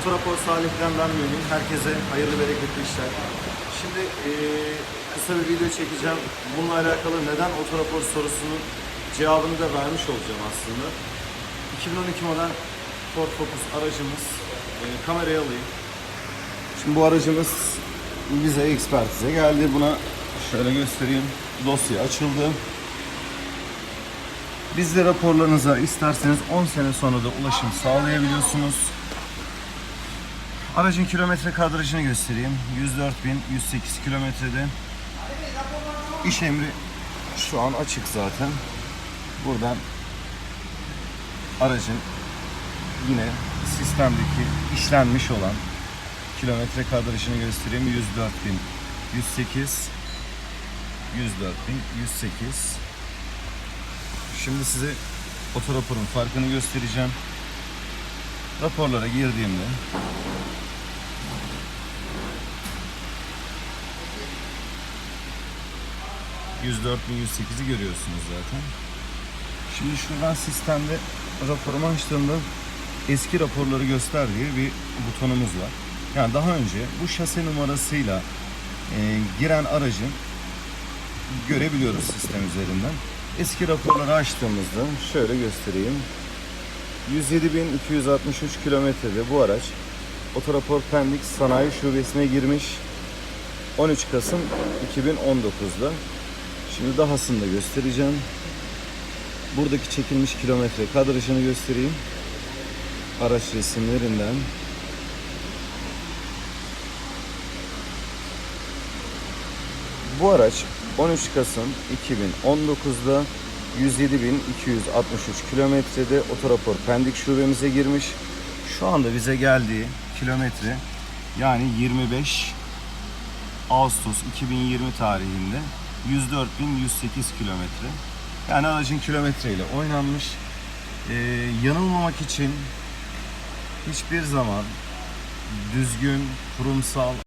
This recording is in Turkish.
Otorapor Salih'ten ben Mümin. Herkese hayırlı bereketli işler. Şimdi eee, kısa bir video çekeceğim. Bununla alakalı neden otorapor sorusunun cevabını da vermiş olacağım aslında. 2012 model Ford Focus aracımız. Eee kamerayı alayım. Şimdi bu aracımız bize ekspertize geldi. Buna şöyle göstereyim. Dosya açıldı. Bizde raporlarınıza isterseniz 10 sene sonra da ulaşım sağlayabiliyorsunuz. Aracın kilometre kadrajını göstereyim. 104.108 kilometrede. İş emri şu an açık zaten. Buradan aracın yine sistemdeki işlenmiş olan kilometre kadrajını göstereyim. 104.108 104.108 Şimdi size otoraporun farkını göstereceğim. Raporlara girdiğimde ...104.108'i görüyorsunuz zaten. Şimdi şuradan sistemde raporumu açtığımda eski raporları göster diye bir butonumuz var. Yani daha önce bu şase numarasıyla e, giren aracın görebiliyoruz sistem üzerinden. Eski raporları açtığımızda şöyle göstereyim. 107.263 kilometrede bu araç Otorapor Pendik Sanayi Şubesi'ne girmiş 13 Kasım 2019'da. Şimdi dahasını da göstereceğim. Buradaki çekilmiş kilometre kadrajını göstereyim. Araç resimlerinden. Bu araç 13 Kasım 2019'da 107.263 kilometrede Otorapor Pendik şubemize girmiş. Şu anda bize geldiği kilometre yani 25 Ağustos 2020 tarihinde 104.108 kilometre. Yani aracın kilometreyle oynanmış. Ee, yanılmamak için hiçbir zaman düzgün, kurumsal